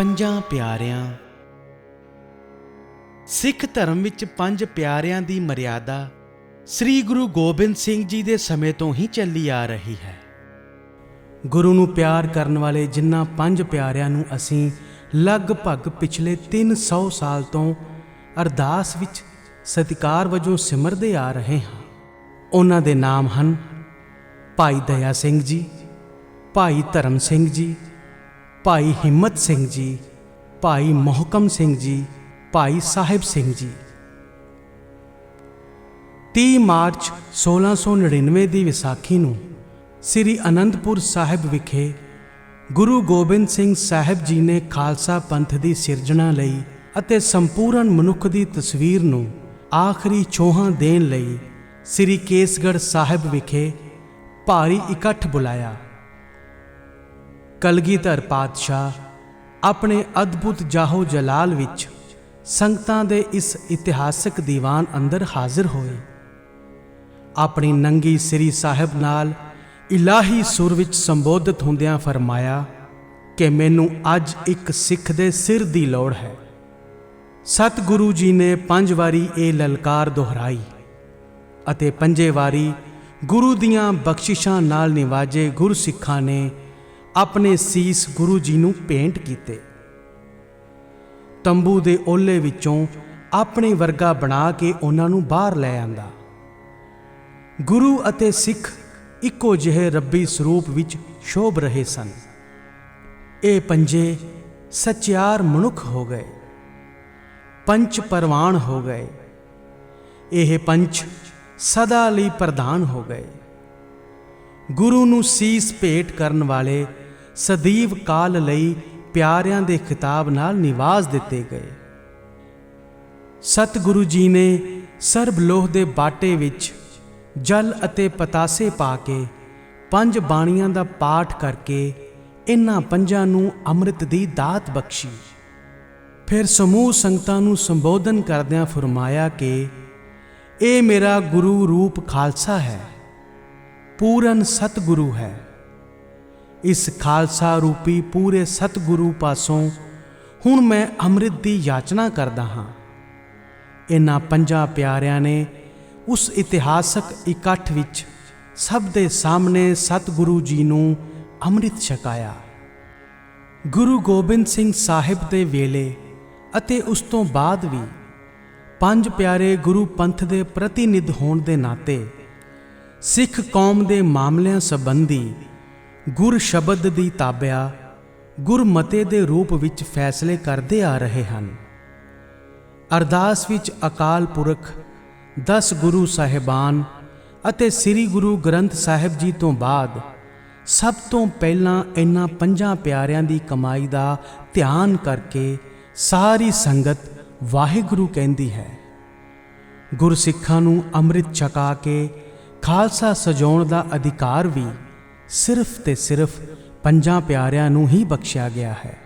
ਪੰਜਾਂ ਪਿਆਰਿਆਂ। ਸਿੱਖ ਧਰਮ ਵਿੱਚ ਪੰਜ ਪਿਆਰਿਆਂ ਦੀ ਮਰਿਆਦਾ ਸ੍ਰੀ ਗੁਰੂ ਗੋਬਿੰਦ ਸਿੰਘ ਜੀ ਦੇ ਸਮੇਂ ਤੋਂ ਹੀ ਚੱਲੀ ਆ ਰਹੀ ਹੈ। ਗੁਰੂ ਨੂੰ ਪਿਆਰ ਕਰਨ ਵਾਲੇ ਜਿਨ੍ਹਾਂ ਪੰਜ ਪਿਆਰਿਆਂ ਨੂੰ ਅਸੀਂ ਲਗਭਗ ਪਿਛਲੇ 300 ਸਾਲ ਤੋਂ ਅਰਦਾਸ ਵਿੱਚ ਸਤਿਕਾਰ ਵਜੋਂ ਸਿਮਰਦੇ ਆ ਰਹੇ ਹਾਂ। ਉਹਨਾਂ ਦੇ ਨਾਮ ਹਨ ਭਾਈ ਦਇਆ ਸਿੰਘ ਜੀ, ਭਾਈ ਧਰਮ ਸਿੰਘ ਜੀ ਭਾਈ ਹਿੰਮਤ ਸਿੰਘ ਜੀ, ਭਾਈ ਮੋਹਕਮ ਸਿੰਘ ਜੀ, ਭਾਈ ਸਾਹਿਬ ਸਿੰਘ ਜੀ। 30 ਮਾਰਚ 1699 ਦੀ ਵਿਸਾਖੀ ਨੂੰ ਸ੍ਰੀ ਅਨੰਦਪੁਰ ਸਾਹਿਬ ਵਿਖੇ ਗੁਰੂ ਗੋਬਿੰਦ ਸਿੰਘ ਸਾਹਿਬ ਜੀ ਨੇ ਖਾਲਸਾ ਪੰਥ ਦੀ ਸਿਰਜਣਾ ਲਈ ਅਤੇ ਸੰਪੂਰਨ ਮਨੁੱਖ ਦੀ ਤਸਵੀਰ ਨੂੰ ਆਖਰੀ ਛੋਹਾਂ ਦੇਣ ਲਈ ਸ੍ਰੀ ਕੇਸਗੜ੍ਹ ਸਾਹਿਬ ਵਿਖੇ ਭਾਰੀ ਇਕੱਠ ਬੁਲਾਇਆ। ਕਲਗੀਧਰ ਪਾਤਸ਼ਾਹ ਆਪਣੇ ਅਦਭੁਤ ਜਾਹੋ ਜਲਾਲ ਵਿੱਚ ਸੰਗਤਾਂ ਦੇ ਇਸ ਇਤਿਹਾਸਕ ਦੀਵਾਨ ਅੰਦਰ ਹਾਜ਼ਰ ਹੋਏ। ਆਪਣੀ ਨੰਗੀ ਸ੍ਰੀ ਸਾਹਿਬ ਨਾਲ ਇਲਾਹੀ ਸੁਰ ਵਿੱਚ ਸੰਬੋਧਿਤ ਹੁੰਦਿਆਂ ਫਰਮਾਇਆ ਕਿ ਮੈਨੂੰ ਅੱਜ ਇੱਕ ਸਿੱਖ ਦੇ ਸਿਰ ਦੀ ਲੋੜ ਹੈ। ਸਤਿਗੁਰੂ ਜੀ ਨੇ ਪੰਜ ਵਾਰੀ ਇਹ ਲਲਕਾਰ ਦੁਹਰਾਈ ਅਤੇ ਪੰਜੇ ਵਾਰੀ ਗੁਰੂ ਦੀਆਂ ਬਖਸ਼ਿਸ਼ਾਂ ਨਾਲ ਨਿਵਾਜੇ ਗੁਰਸਿੱਖਾਂ ਨੇ ਆਪਣੇ ਸੀਸ ਗੁਰੂ ਜੀ ਨੂੰ ਭੇਂਟ ਕੀਤੇ। ਤੰਬੂ ਦੇ ਓਲੇ ਵਿੱਚੋਂ ਆਪਣੇ ਵਰਗਾ ਬਣਾ ਕੇ ਉਹਨਾਂ ਨੂੰ ਬਾਹਰ ਲੈ ਆਂਦਾ। ਗੁਰੂ ਅਤੇ ਸਿੱਖ ਇੱਕੋ ਜਿਹੇ ਰੱਬੀ ਸਰੂਪ ਵਿੱਚ ਸ਼ੋਭ ਰਹੇ ਸਨ। ਇਹ ਪੰਜੇ ਸਚਿਆਰ ਮਨੁੱਖ ਹੋ ਗਏ। ਪੰਚ ਪਰਵਾਨ ਹੋ ਗਏ। ਇਹ ਪੰਚ ਸਦਾ ਲਈ ਪ੍ਰਧਾਨ ਹੋ ਗਏ। ਗੁਰੂ ਨੂੰ ਸੀਸ ਭੇਟ ਕਰਨ ਵਾਲੇ ਸਦੀਵ ਕਾਲ ਲਈ ਪਿਆਰਿਆਂ ਦੇ ਖਿਤਾਬ ਨਾਲ ਨਿਵਾਜ਼ ਦਿੱਤੇ ਗਏ। ਸਤਿਗੁਰੂ ਜੀ ਨੇ ਸਰਬ ਲੋਹ ਦੇ ਬਾਟੇ ਵਿੱਚ ਜਲ ਅਤੇ ਪਤਾਸੇ ਪਾ ਕੇ ਪੰਜ ਬਾਣੀਆਂ ਦਾ ਪਾਠ ਕਰਕੇ ਇਹਨਾਂ ਪੰਜਾਂ ਨੂੰ ਅੰਮ੍ਰਿਤ ਦੀ ਦਾਤ ਬਖਸ਼ੀ। ਫਿਰ ਸਮੂਹ ਸੰਗਤਾਂ ਨੂੰ ਸੰਬੋਧਨ ਕਰਦਿਆਂ ਫਰਮਾਇਆ ਕਿ, ਇਹ ਮੇਰਾ ਗੁਰੂ ਰੂਪ ਖਾਲਸਾ ਹੈ। ਪੂਰਨ ਸਤਿਗੁਰੂ ਹੈ। ਇਸ ਖਾਲਸਾ ਰੂਪੀ ਪੂਰੇ ਸਤਿਗੁਰੂ ਪਾਸੋਂ ਹੁਣ ਮੈਂ ਅੰਮ੍ਰਿਤ ਦੀ ਯਾਚਨਾ ਕਰਦਾ ਹਾਂ। ਇਹਨਾਂ ਪੰਜਾਂ ਪਿਆਰਿਆਂ ਨੇ ਉਸ ਇਤਿਹਾਸਕ ਇਕੱਠ ਵਿੱਚ ਸਭ ਦੇ ਸਾਹਮਣੇ ਸਤਿਗੁਰੂ ਜੀ ਨੂੰ ਅੰਮ੍ਰਿਤ ਛਕਾਇਆ। ਗੁਰੂ ਗੋਬਿੰਦ ਸਿੰਘ ਸਾਹਿਬ ਦੇ ਵੇਲੇ ਅਤੇ ਉਸ ਤੋਂ ਬਾਅਦ ਵੀ ਪੰਜ ਪਿਆਰੇ ਗੁਰੂ ਪੰਥ ਦੇ ਪ੍ਰਤੀਨਿਧ ਹੋਣ ਦੇ ਨਾਤੇ ਸਿੱਖ ਕੌਮ ਦੇ ਮਾਮਲਿਆਂ ਸੰਬੰਧੀ ਗੁਰ ਸ਼ਬਦ ਦੀ ਤਾਬਿਆ ਗੁਰਮਤੇ ਦੇ ਰੂਪ ਵਿੱਚ ਫੈਸਲੇ ਕਰਦੇ ਆ ਰਹੇ ਹਨ। ਅਰਦਾਸ ਵਿੱਚ ਅਕਾਲ ਪੁਰਖ 10 ਗੁਰੂ ਸਾਹਿਬਾਨ ਅਤੇ ਸ੍ਰੀ ਗੁਰੂ ਗ੍ਰੰਥ ਸਾਹਿਬ ਜੀ ਤੋਂ ਬਾਅਦ ਸਭ ਤੋਂ ਪਹਿਲਾਂ ਇਹਨਾਂ ਪੰਜਾਂ ਪਿਆਰਿਆਂ ਦੀ ਕਮਾਈ ਦਾ ਧਿਆਨ ਕਰਕੇ ਸਾਰੀ ਸੰਗਤ ਵਾਹਿਗੁਰੂ ਕਹਿੰਦੀ ਹੈ। ਗੁਰਸਿੱਖਾਂ ਨੂੰ ਅੰਮ੍ਰਿਤ ਛਕਾ ਕੇ ਖਾਲਸਾ ਸਜਾਉਣ ਦਾ ਅਧਿਕਾਰ ਵੀ ਸਿਰਫ ਤੇ ਸਿਰਫ ਪੰਜਾਂ ਪਿਆਰਿਆਂ ਨੂੰ ਹੀ ਬਖਸ਼ਿਆ ਗਿਆ ਹੈ।